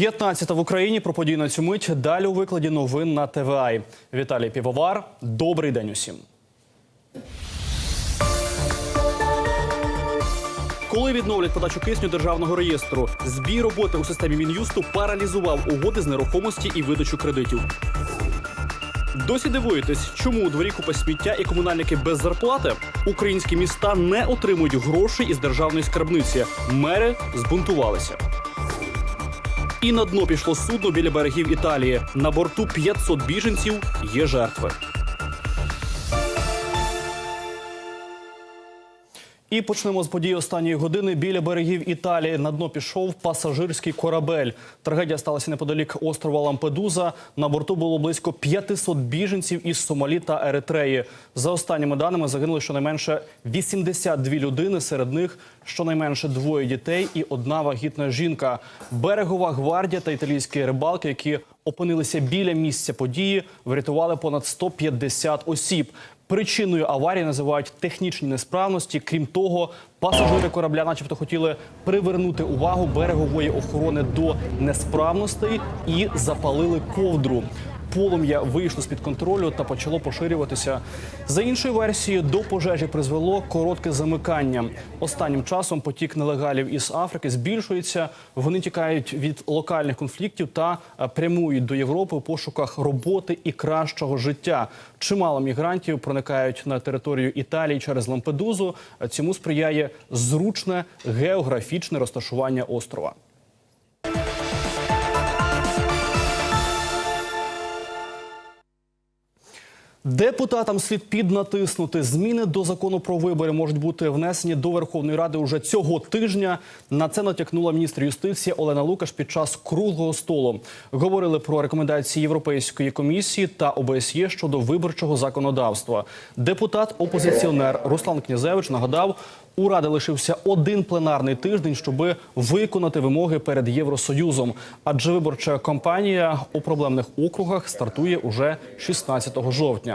15 в Україні про події на цю мить. Далі у викладі новин на ТВА. Віталій Півовар. Добрий день усім. Коли відновлять подачу кисню державного реєстру, збій роботи у системі мін'юсту паралізував угоди з нерухомості і видачу кредитів. Досі дивуєтесь, чому у дворі купа сміття і комунальники без зарплати? Українські міста не отримують грошей із державної скарбниці. Мери збунтувалися. І на дно пішло судно біля берегів Італії. На борту 500 біженців є жертви. І почнемо з подій останньої години. Біля берегів Італії на дно пішов пасажирський корабель. Трагедія сталася неподалік острова Лампедуза. На борту було близько 500 біженців із Сомалі та Еритреї. За останніми даними загинули щонайменше 82 людини. Серед них щонайменше двоє дітей і одна вагітна жінка. Берегова гвардія та італійські рибалки, які опинилися біля місця події, врятували понад 150 осіб. Причиною аварії називають технічні несправності. Крім того, пасажири корабля, начебто, хотіли привернути увагу берегової охорони до несправностей і запалили ковдру. Полум'я вийшло з під контролю та почало поширюватися. За іншою версією, до пожежі призвело коротке замикання. Останнім часом потік нелегалів із Африки збільшується. Вони тікають від локальних конфліктів та е, прямують до Європи у пошуках роботи і кращого життя. Чимало мігрантів проникають на територію Італії через Лампедузу. Цьому сприяє зручне географічне розташування острова. Депутатам слід піднатиснути. Зміни до закону про вибори можуть бути внесені до Верховної Ради уже цього тижня. На це натякнула міністр юстиції Олена Лукаш під час круглого столу. Говорили про рекомендації Європейської комісії та ОБСЄ щодо виборчого законодавства. Депутат опозиціонер Руслан Князевич нагадав. У ради лишився один пленарний тиждень, щоб виконати вимоги перед Євросоюзом. Адже виборча кампанія у проблемних округах стартує уже 16 жовтня.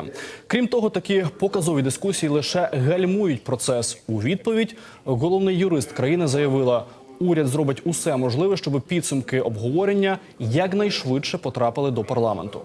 Крім того, такі показові дискусії лише гальмують процес. У відповідь головний юрист країни заявила. Уряд зробить усе можливе, щоб підсумки обговорення якнайшвидше потрапили до парламенту.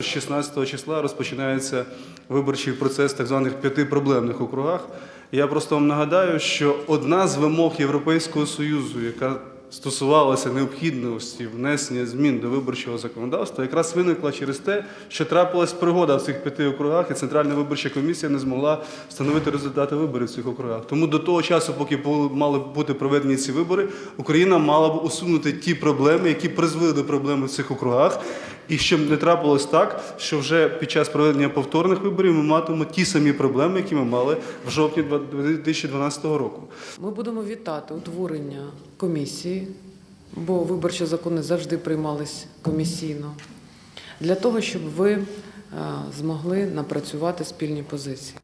З 16 числа розпочинається виборчий процес так званих п'яти проблемних округах. Я просто вам нагадаю, що одна з вимог Європейського Союзу, яка стосувалася необхідності внесення змін до виборчого законодавства, якраз виникла через те, що трапилась пригода в цих п'яти округах, і Центральна виборча комісія не змогла встановити результати виборів в цих округах. Тому до того часу, поки мали бути проведені ці вибори, Україна мала б усунути ті проблеми, які призвели до проблеми в цих округах. І щоб не трапилось так, що вже під час проведення повторних виборів ми матимемо ті самі проблеми, які ми мали в жовтні 2012 року. Ми будемо вітати утворення комісії, бо виборчі закони завжди приймались комісійно, для того, щоб ви е, змогли напрацювати спільні позиції.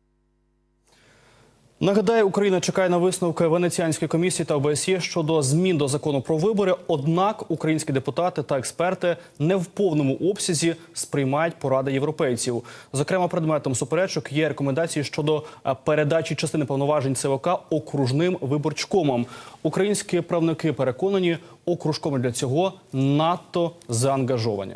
Нагадаю, Україна чекає на висновки Венеціанської комісії та ОБСЄ щодо змін до закону про вибори. Однак українські депутати та експерти не в повному обсязі сприймають поради європейців. Зокрема, предметом суперечок є рекомендації щодо е, передачі частини повноважень ЦВК окружним виборчкомам. Українські правники переконані, окружкоми для цього надто заангажовані.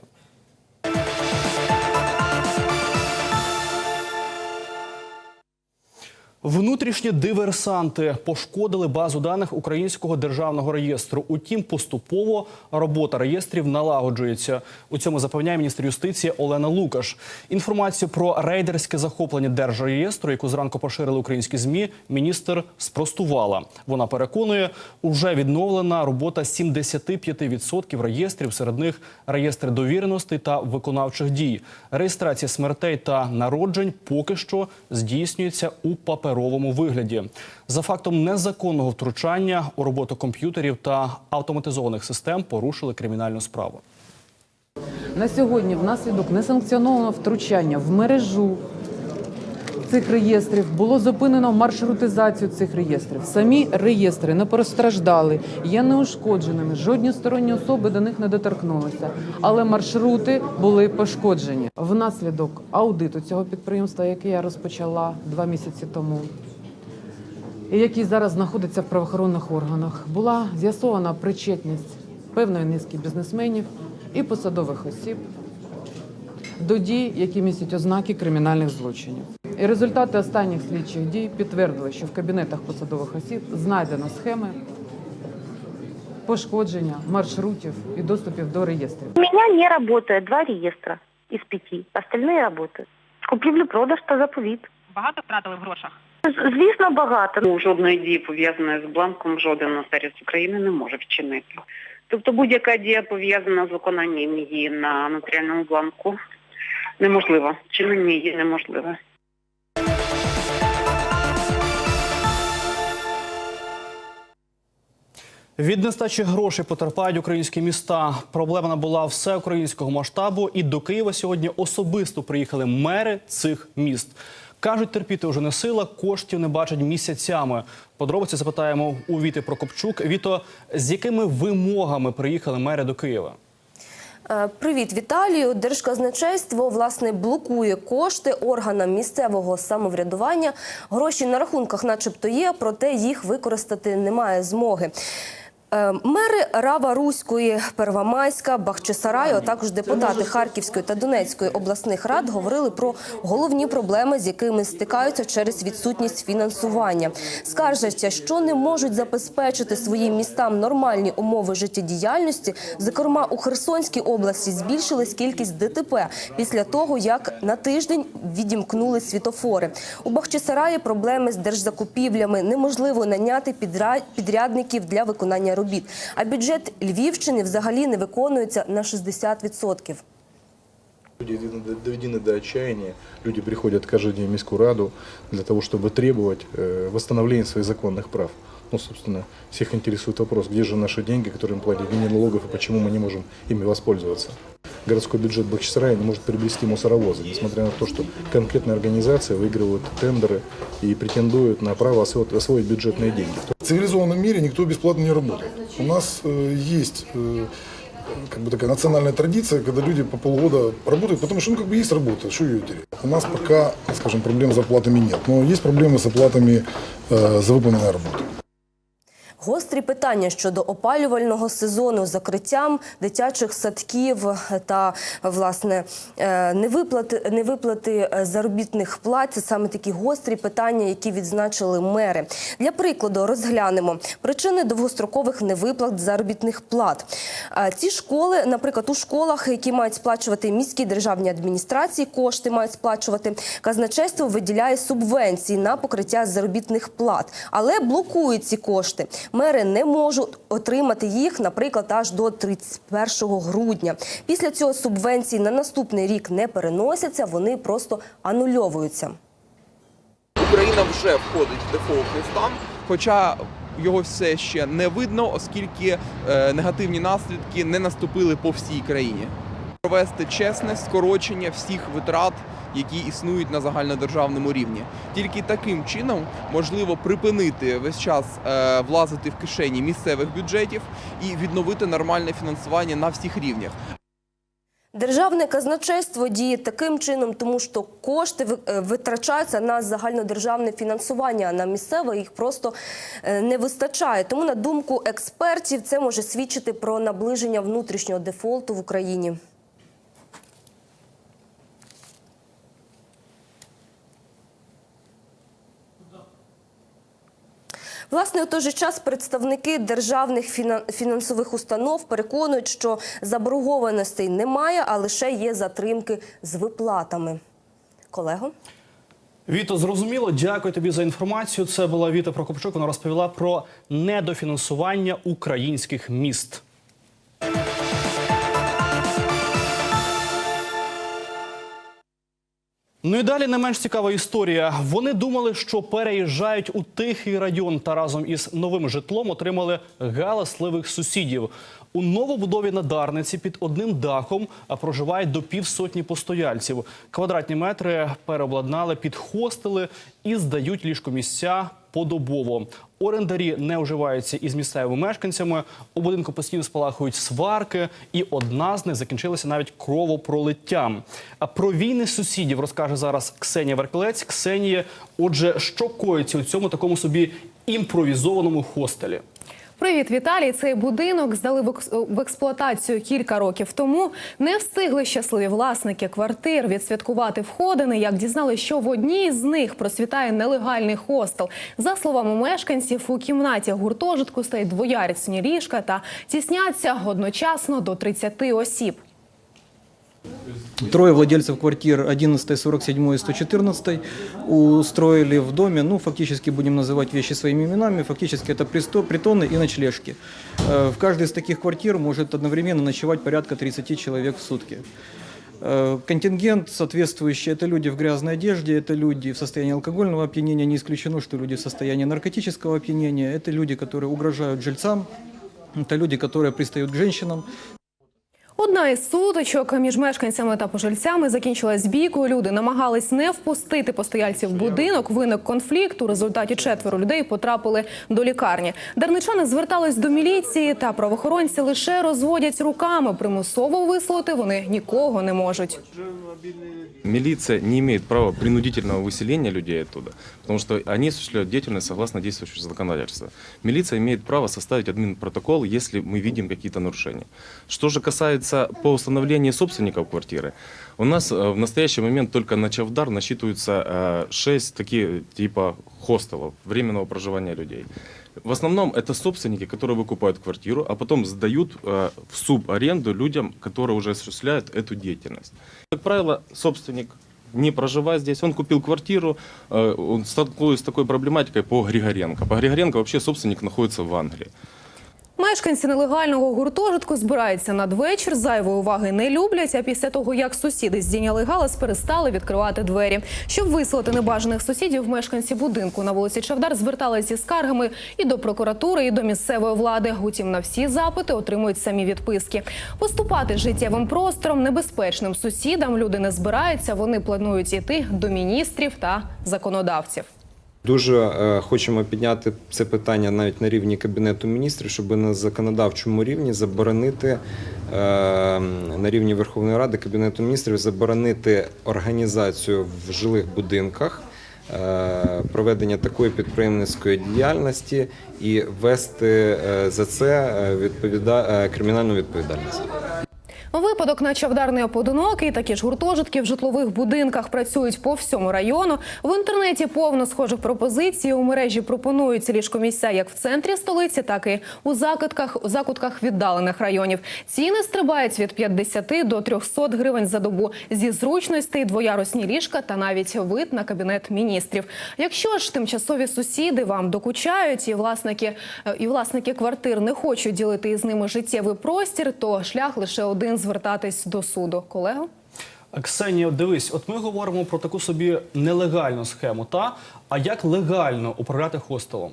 Внутрішні диверсанти пошкодили базу даних українського державного реєстру. Утім, поступово робота реєстрів налагоджується. У цьому запевняє міністр юстиції Олена Лукаш. Інформацію про рейдерське захоплення держреєстру, яку зранку поширили українські змі, міністр спростувала. Вона переконує, уже відновлена робота 75% реєстрів, серед них реєстри довіреностей та виконавчих дій. Реєстрація смертей та народжень поки що здійснюється у паперовому вигляді. За фактом незаконного втручання у роботу комп'ютерів та автоматизованих систем порушили кримінальну справу. На сьогодні внаслідок несанкціонованого втручання в мережу цих реєстрів було зупинено маршрутизацію цих реєстрів. Самі реєстри не постраждали, є неушкодженими. Жодні сторонні особи до них не доторкнулися, але маршрути були пошкоджені. Внаслідок аудиту цього підприємства, який я розпочала два місяці тому. Який зараз знаходиться в правоохоронних органах, була з'ясована причетність певної низки бізнесменів і посадових осіб до дій, які містять ознаки кримінальних злочинів. І результати останніх слідчих дій підтвердили, що в кабінетах посадових осіб знайдено схеми пошкодження маршрутів і доступів до реєстрів. У меня не работает два реестра из пяти, остальные работают. Купівлю-продаж та заповіт. Багато втратили в грошах? Звісно, багато. Ну, жодної дії пов'язаної з бланком жоден нотаріус України не може вчинити. Тобто будь-яка дія пов'язана з виконанням її на нотаріальному бланку неможлива. Вчинення її неможливе. Від нестачі грошей потерпають українські міста. Проблема набула всеукраїнського масштабу, і до Києва сьогодні особисто приїхали мери цих міст. Кажуть, терпіти вже не сила, коштів не бачать місяцями. Подробиці запитаємо у Віти Прокопчук. Віто, з якими вимогами приїхали мери до Києва? Е, Привіт, Віталію. Держказначейство власне блокує кошти органам місцевого самоврядування. Гроші на рахунках, начебто, є, проте їх використати немає змоги. Е, Мери Рава Руської, Первомайська, Бахчисараю, а також депутати Харківської та Донецької обласних рад говорили про головні проблеми, з якими стикаються через відсутність фінансування. Скаржаться, що не можуть забезпечити своїм містам нормальні умови життєдіяльності. Зокрема, у Херсонській області збільшилась кількість ДТП після того, як на тиждень відімкнули світофори. У Бахчисараї проблеми з держзакупівлями неможливо наняти підрядників для виконання робіт. А бюджет Львівщини взагалі не виконується на 60%. Люди доведены- доведены до отчаяния, люди приходят каждый день в Мискую Раду для того, чтобы требовать э, восстановления своих законных прав. Ну, собственно, всех интересует вопрос, где же наши деньги, которые мы платим в виде налогов, и почему мы не можем ими воспользоваться. Городской бюджет Бахчисарая не может приобрести мусоровозы, несмотря на то, что конкретные организации выигрывают тендеры и претендуют на право осво- освоить бюджетные деньги. В цивилизованном мире никто бесплатно не работает. У нас э, есть э, как бы такая национальная традиция, когда люди по полгода работают, потому что ну как бы есть работа, что ее терять. У нас пока, скажем, проблем с зарплатами нет, но есть проблемы с оплатами э, за выполненную работу. Гострі питання щодо опалювального сезону, закриттям дитячих садків та власне е, невиплати, невиплати е, заробітних плат. Це саме такі гострі питання, які відзначили мери. Для прикладу розглянемо причини довгострокових невиплат заробітних плат. Е, Ці школи, наприклад, у школах, які мають сплачувати міські державні адміністрації, кошти мають сплачувати. Казначейство виділяє субвенції на покриття заробітних плат, але блокують ці кошти. Мери не можуть отримати їх, наприклад, аж до 31 грудня. Після цього субвенції на наступний рік не переносяться, вони просто анульовуються. Україна вже входить в дефолтний стан, хоча його все ще не видно, оскільки е, негативні наслідки не наступили по всій країні. Провести чесне скорочення всіх витрат, які існують на загальнодержавному рівні. Тільки таким чином можливо припинити весь час е, влазити в кишені місцевих бюджетів і відновити нормальне фінансування на всіх рівнях. Державне казначейство діє таким чином, тому що кошти е, витрачаються на загальнодержавне фінансування, а на місцеве їх просто е, не вистачає. Тому, на думку експертів, це може свідчити про наближення внутрішнього дефолту в Україні. Власне, у той же час представники державних фіна- фінансових установ переконують, що заборгованостей немає, а лише є затримки з виплатами. Колего? Віто, зрозуміло. Дякую тобі за інформацію. Це була Віта Прокопчук. Вона розповіла про недофінансування українських міст. Ну і далі не менш цікава історія. Вони думали, що переїжджають у тихий район та разом із новим житлом отримали галасливих сусідів. У новобудові на Дарниці під одним дахом а, проживають до півсотні постояльців. Квадратні метри переобладнали під хостели і здають ліжкомісця подобово. Орендарі не вживаються із місцевими мешканцями. У будинку постійно спалахують сварки, і одна з них закінчилася навіть кровопролиттям. А про війни сусідів розкаже зараз Ксенія Веркелець. Ксенія, отже, що коїться у цьому такому собі імпровізованому хостелі? Привіт, Віталій. Цей будинок здали в експлуатацію кілька років тому. Не встигли щасливі власники квартир відсвяткувати входини. Як дізнали, що в одній з них процвітає нелегальний хостел. За словами мешканців, у кімнаті гуртожитку стоять двоярісні ліжка та тісняться одночасно до 30 осіб. Трое владельцев квартир 11, 47 и 114 устроили в доме, ну, фактически будем называть вещи своими именами, фактически это притоны и ночлежки. Э, В каждой из таких квартир может одновременно ночевать порядка 30 человек в сутки. Э, Контингент соответствующий – это люди в грязной одежде, это люди в состоянии алкогольного опьянения, не исключено, что люди в состоянии наркотического опьянения, это люди, которые угрожают жильцам, это люди, которые пристают к женщинам, Одна із сутичок між мешканцями та пожильцями закінчилась бійкою. Люди намагались не впустити постояльців в будинок. Виник конфлікт. У результаті четверо людей потрапили до лікарні. Дарничани звертались до міліції, та правоохоронці лише розводять руками. Примусово висловити вони нікого не можуть. Милиция не имеет права принудительного выселения людей оттуда, потому что они осуществляют деятельность согласно действующему законодательству. Милиция имеет право составить админпротокол, если мы видим какие-то нарушения. Что же касается по установлению собственников квартиры, у нас э, в настоящий момент только на Чавдар насчитывается 6 таких типа хостелов, временного проживания людей. В основном это собственники, которые выкупают квартиру, а потом сдают э, в субаренду людям, которые уже осуществляют эту деятельность. Как правило, собственник, не проживая здесь, он купил квартиру, э, он столкнулся с такой проблематикой по Григоренко. По Григоренко вообще собственник находится в Англии. Мешканці нелегального гуртожитку збираються надвечір, зайвої уваги не люблять. А після того, як сусіди здійняли галас, перестали відкривати двері. Щоб вислати небажаних сусідів, мешканці будинку на вулиці Чавдар зверталися зі скаргами і до прокуратури, і до місцевої влади. Утім, на всі запити отримують самі відписки. Поступати життєвим простором небезпечним сусідам люди не збираються. Вони планують іти до міністрів та законодавців. Дуже е, хочемо підняти це питання навіть на рівні Кабінету міністрів, щоб на законодавчому рівні заборонити е, на рівні Верховної Ради Кабінету міністрів заборонити організацію в жилих будинках. е, Проведення такої підприємницької діяльності і ввести е, за це відповіда... кримінальну відповідальність. Випадок на Чавдар не поодинокий. Такі ж гуртожитки в житлових будинках працюють по всьому району. В інтернеті повно схожих пропозицій. У мережі пропонують ліжкомісця як в центрі столиці, так і у закутках, у закутках віддалених районів. Ціни стрибають від 50 до 300 гривень за добу зі зручностей, двоярусні ліжка та навіть вид на кабінет міністрів. Якщо ж тимчасові сусіди вам докучають і власники е, і власники квартир не хочуть ділити із ними життєвий простір, то шлях лише один звертатись до суду. Колего? Ксенія, дивись, от ми говоримо про таку собі нелегальну схему, та а як легально управляти хостелом?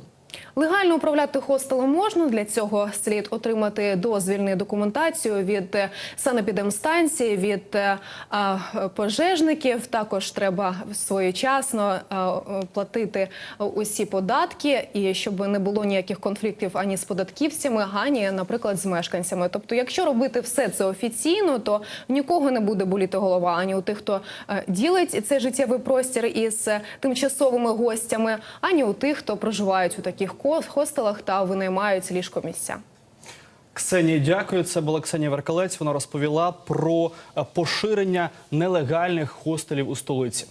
Легально управляти хостелом можна. Для цього слід отримати дозвільну документацію від е, санепідемстанції, від е, а, пожежників. Також треба своєчасно а, е, платити усі податки, і щоб не було ніяких конфліктів ані з податківцями, ані, наприклад, з мешканцями. Тобто, якщо робити все це офіційно, то нікого не буде боліти голова ані у тих, хто ділить цей життєвий простір із тимчасовими гостями, ані у тих, хто проживають у таких ко- хостелах та винаймають ліжкомісця. Ксенія, дякую. Це була Ксенія Веркалець. Вона розповіла про е, поширення нелегальних хостелів у столиці.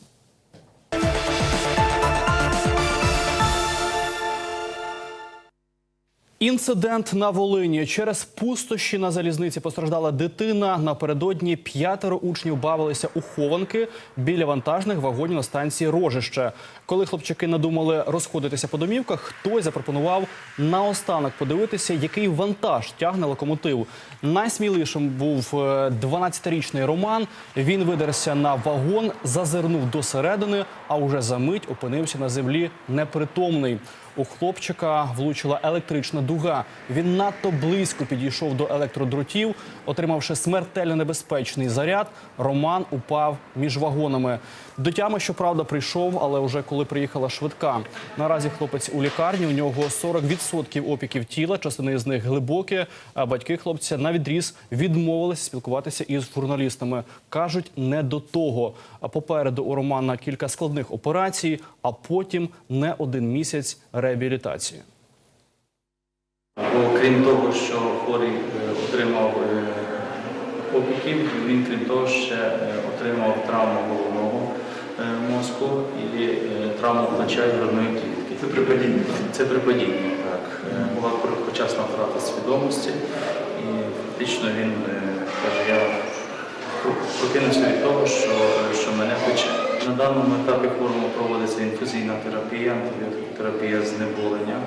Інцидент на Волині через пустощі на залізниці постраждала дитина. Напередодні п'ятеро учнів бавилися у хованки біля вантажних вагонів на станції Рожище. Коли хлопчики надумали розходитися по домівках, хтось запропонував наостанок подивитися, який вантаж тягне локомотив. Найсміливішим був е, 12-річний Роман. Він видерся на вагон, зазирнув досередини, а уже за мить опинився на землі непритомний. У хлопчика влучила електрична дуга. Він надто близько підійшов до електродротів. Отримавши смертельно небезпечний заряд, Роман упав між вагонами. До тями, щоправда, прийшов, але вже коли приїхала швидка. Наразі хлопець у лікарні. У нього 40% опіків тіла, частини з них глибокі. А батьки хлопця на відріз відмовилися спілкуватися із журналістами. кажуть, не до того. А попереду у Романа кілька складних операцій, а потім не один місяць реабілітації. Крім того, що хворий е, отримав е, опіків, він крім того ще е, отримав травму головного мозку і травму плеча і грудної клітки. Це при падінні? Це при падінні, так. Була короткочасна втрата свідомості і фактично він каже, я прокинувся від того, що, що мене пече. На даному етапі хворому проводиться інфузійна терапія, антибіотикотерапія знеболення.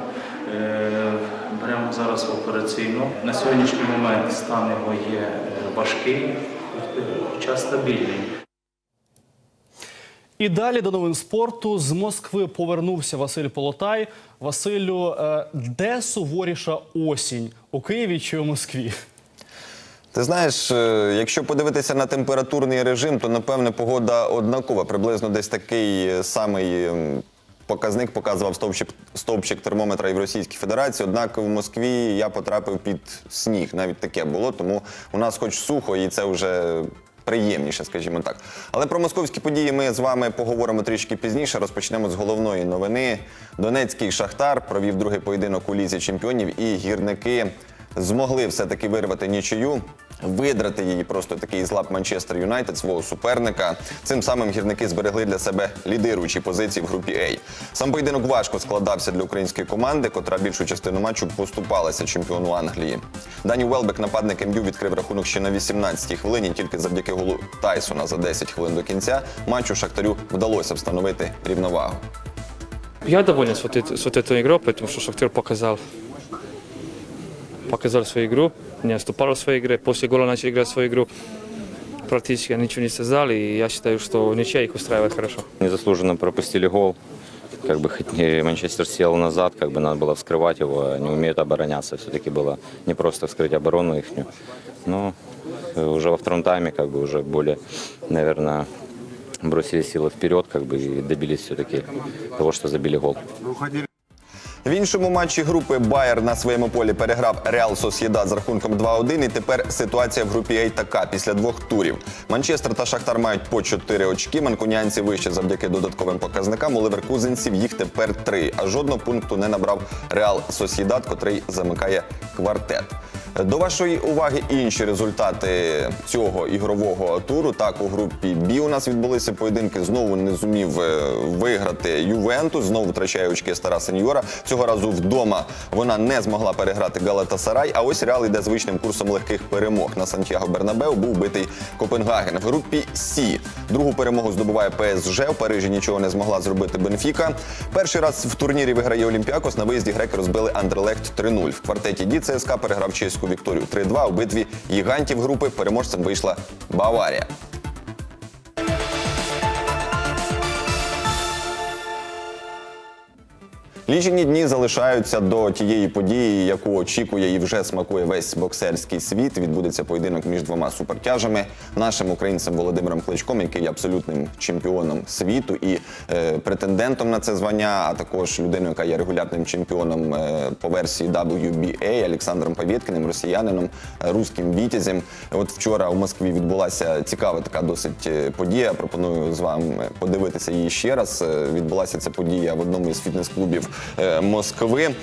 Е, Беремо зараз в операційну. На сьогоднішній момент стан його є е, важкий, хоча стабільний. І далі до новин спорту з Москви повернувся Василь Полотай. Василю, е, де суворіша осінь у Києві чи у Москві? Ти знаєш, е, якщо подивитися на температурний режим, то напевне погода однакова. Приблизно десь такий е, самий показник показував стовпчик, стовпчик термометра і в Російській Федерації. Однак в Москві я потрапив під сніг. Навіть таке було. Тому у нас хоч сухо, і це вже. Приємніше, скажімо так. Але про московські події ми з вами поговоримо трішки пізніше. Розпочнемо з головної новини. Донецький шахтар провів другий поєдинок у лізі чемпіонів, і гірники змогли все-таки вирвати нічию, видрати її просто такий з лап Манчестер Юнайтед, свого суперника. Цим самим гірники зберегли для себе лідируючі позиції в групі А. Сам поєдинок важко складався для української команди, котра більшу частину матчу поступалася чемпіону Англії. Дані Велбек, нападник МЮ, відкрив рахунок ще на 18-й хвилині. Тільки завдяки голу Тайсона за 10 хвилин до кінця матчу Шахтарю вдалося встановити рівновагу. Я доволен с вот, этой, с вот этой Шахтер показал, показал свою игру, не отступал в своей игре. После гола начали играть свою игру. Практически ничего не создали, и я считаю, что ничья их устраивает хорошо. Незаслуженно пропустили гол. Как бы Манчестер сел назад, как бы надо было вскрывать его, они умеют обороняться. Все-таки было не просто вскрыть оборону их. Но э, уже во втором тайме как бы уже более, наверное, бросили силы вперед, как бы и добились все-таки того, что забили гол. В іншому матчі групи Байер на своєму полі переграв Реал Сосєдад з рахунком 2-1. І тепер ситуація в групі А така після двох турів. Манчестер та Шахтар мають по 4 очки. Манкунянці вище завдяки додатковим показникам. У Леверкузенців їх тепер 3. А жодного пункту не набрав Реал Сосєдад, котрий замикає квартет. До вашої уваги інші результати цього ігрового туру. Так, у групі Бі у нас відбулися поєдинки. Знову не зумів е, виграти Ювентус. Знову втрачає очки стара сеньора. Цього разу вдома вона не змогла переграти Галатасарай. А ось Реал йде звичним курсом легких перемог. На Сантьяго Бернабеу був битий Копенгаген. В групі Сі другу перемогу здобуває ПСЖ. В Парижі нічого не змогла зробити Бенфіка. Перший раз в турнірі виграє Олімпіакос. На виїзді греки розбили Андерлехт 3-0. В квартеті Ді ЦСКА переграв чеську Вікторію 3-2. У битві гігантів групи переможцем вийшла Баварія. Лічені дні залишаються до тієї події, яку очікує і вже смакує весь боксерський світ. Відбудеться поєдинок між двома супертяжами. Нашим українцем Володимиром Кличком, який є абсолютним чемпіоном світу і е, претендентом на це звання, а також людиною, яка є регулярним чемпіоном е, по версії WBA, Олександром Павєткіним, росіянином, е, руським вітязем. От вчора у Москві відбулася цікава така досить е, подія. Пропоную з вами подивитися її ще раз. Е, Відбулася ця подія в одному із фітнес-клубів Москви.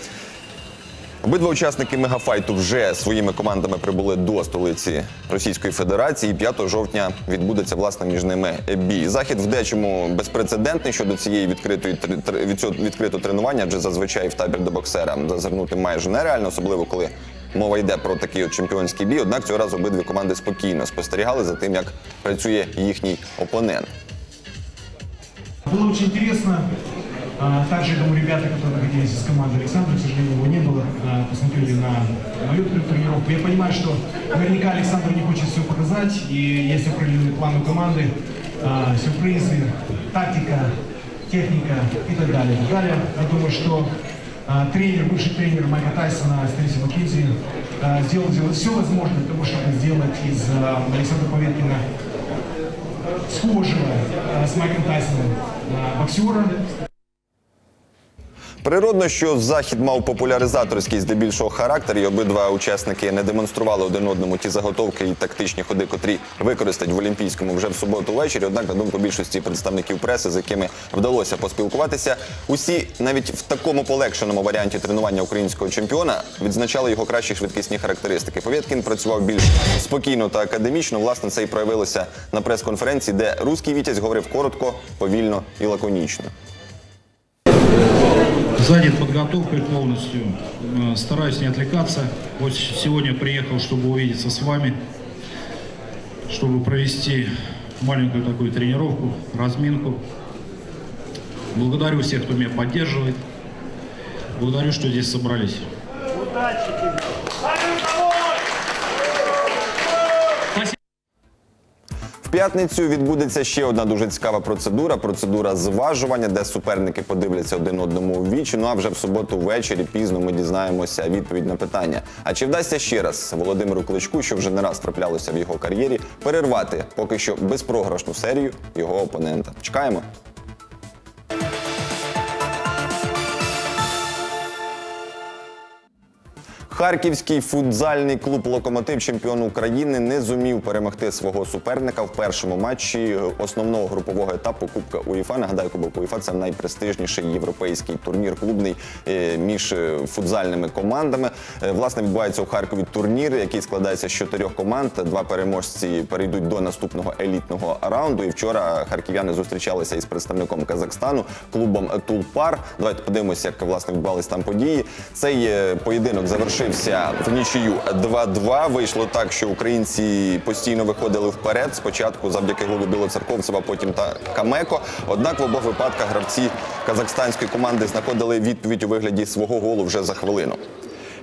Обидва учасники мегафайту вже своїми командами прибули до столиці Російської Федерації. І 5 жовтня відбудеться власне між ними бій. Захід в дечому безпрецедентний щодо цієї відкритої від цього відкритого тренування, адже зазвичай в табір до боксера зазирнути майже нереально, особливо коли мова йде про такий от чемпіонський бій. Однак цього разу обидві команди спокійно спостерігали за тим, як працює їхній опонент. Было очень интересно. А, Также, думаю, ребята, которые находились из команды Александра, к сожалению, его не было, а, посмотрели на мою тренировку. Я понимаю, что наверняка Александр не хочет все показать, и есть определенный план у команды, а, сюрпризы, тактика, техника и так далее. и далее. Я думаю, что а, тренер, бывший тренер Майка Тайсона, Стейси Маккензи, а, сделал, сделал все возможное для того, чтобы сделать из Александра Поветкина схожего с Майком Тайсоном боксера. Природно, що захід мав популяризаторський здебільшого характер, і обидва учасники не демонстрували один одному ті заготовки і тактичні ходи, котрі використають в Олімпійському вже в суботу ввечері. Однак, на думку більшості представників преси, з якими вдалося поспілкуватися, усі навіть в такому полегшеному варіанті тренування українського чемпіона відзначали його кращі швидкісні характеристики. Повєткін працював більш спокійно та академічно. Власне, це і проявилося на прес-конференції, де руський вітязь говорив коротко, повільно і лаконічно. Занят подготовкой полностью. Э, Стараюсь не отвлекаться. Вот сегодня приехал, чтобы увидеться с вами, чтобы провести маленькую такую тренировку, разминку. Благодарю всех, кто меня поддерживает. Благодарю, что здесь собрались. В п'ятницю відбудеться ще одна дуже цікава процедура процедура зважування, де суперники подивляться один одному у вічі. Ну а вже в суботу ввечері пізно ми дізнаємося відповідь на питання. А чи вдасться ще раз Володимиру Кличку, що вже не раз траплялося в його кар'єрі, перервати поки що безпрограшну серію його опонента? Чекаємо. Харківський футзальний клуб Локомотив, чемпіон України, не зумів перемогти свого суперника в першому матчі основного групового етапу Кубка УЄФА. Нагадаю, Кубок УЄФА – це найпрестижніший європейський турнір клубний е, між е, футзальними командами. Е, Власне, відбувається у Харкові турнір, який складається з чотирьох команд. Два переможці перейдуть до наступного елітного раунду. І вчора харків'яни зустрічалися із представником Казахстану клубом Тулпар. Давайте подивимося, як власне відбувалися там події. Цей поєдинок завершився в нічию 2-2. Вийшло так, що українці постійно виходили вперед. Спочатку завдяки голу Білоцерковцева, потім та Камеко. Однак в обох випадках гравці казахстанської команди знаходили відповідь у вигляді свого голу вже за хвилину.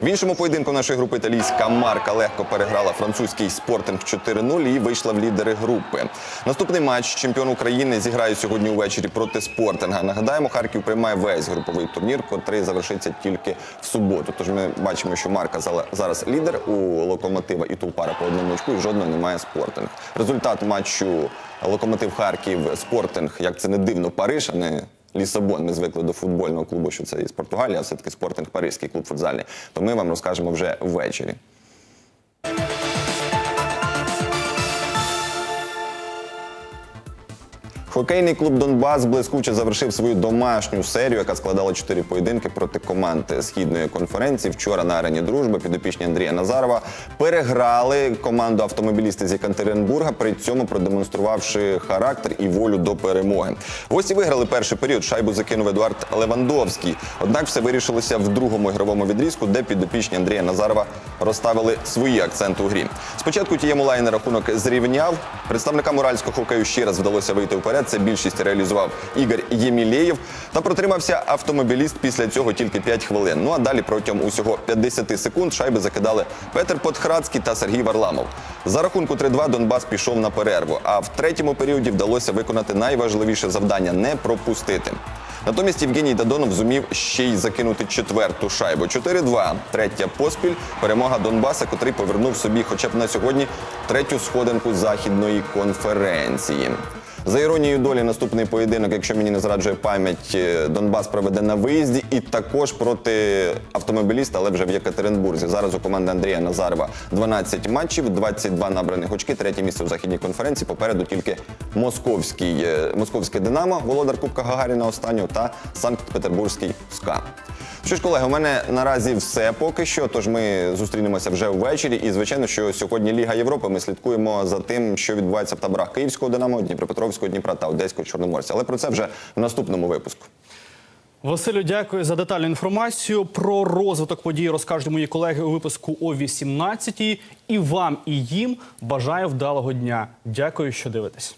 В іншому поєдинку нашої групи італійська марка легко переграла французький спортинг 4-0 і вийшла в лідери групи. Наступний матч чемпіон України зіграє сьогодні увечері проти спортинга. Нагадаємо, Харків приймає весь груповий турнір, котрий завершиться тільки в суботу. Тож ми бачимо, що марка зараз лідер у локомотива і Тулпара по одному очку, і жодного немає спортинг. Результат матчу Локомотив Харків Спортинг, як це не дивно, Париж, а не Лісабон, ми звикли до футбольного клубу, що це із Португалії, а все-таки спортинг Паризький клуб футзальний. То ми вам розкажемо вже ввечері. Хокейний клуб Донбас блискуче завершив свою домашню серію, яка складала чотири поєдинки проти команд східної конференції. Вчора на арені дружби підопічні Андрія Назарова переграли команду автомобілісти з Єкатеринбурга, при цьому продемонструвавши характер і волю до перемоги. Гості виграли перший період. Шайбу закинув Едуард Левандовський. Однак все вирішилося в другому ігровому відрізку, де підопічні Андрія Назарова розставили свої акценти у грі. Спочатку тієму лайни рахунок зрівняв. Представникам уральського хокею ще раз вдалося вийти вперед. Це більшість реалізував Ігор Ємілєєв. Та протримався автомобіліст після цього тільки 5 хвилин. Ну а далі протягом усього 50 секунд шайби закидали Петр Подхрацький та Сергій Варламов. За рахунку 3-2 Донбас пішов на перерву. А в третьому періоді вдалося виконати найважливіше завдання не пропустити. Натомість Євгеній Дадонов зумів ще й закинути четверту шайбу. 4-2. Третя поспіль. Перемога Донбаса, котрий повернув собі хоча б на сьогодні третю сходинку західної конференції. За іронією долі, наступний поєдинок, якщо мені не зраджує пам'ять, е, Донбас проведе на виїзді і також проти автомобіліста, але вже в Єкатеринбурзі. Зараз у команди Андрія Назарова 12 матчів, 22 набраних очки, третє місце у західній конференції. Попереду тільки московський, е, московське Динамо, володар Кубка Гагаріна останнього та Санкт-Петербурзький СКА. Що ж, колеги, у мене наразі все поки що. Тож ми зустрінемося вже ввечері. І звичайно, що сьогодні Ліга Європи. Ми слідкуємо за тим, що відбувається в таборах Київського Динамо, Дніпропетровського Дніпра та Одеського Чорноморця. Але про це вже в наступному випуску. Василю, дякую за детальну інформацію. Про розвиток подій розкажуть мої колеги у випуску о 18-й. І вам, і їм бажаю вдалого дня. Дякую, що дивитесь.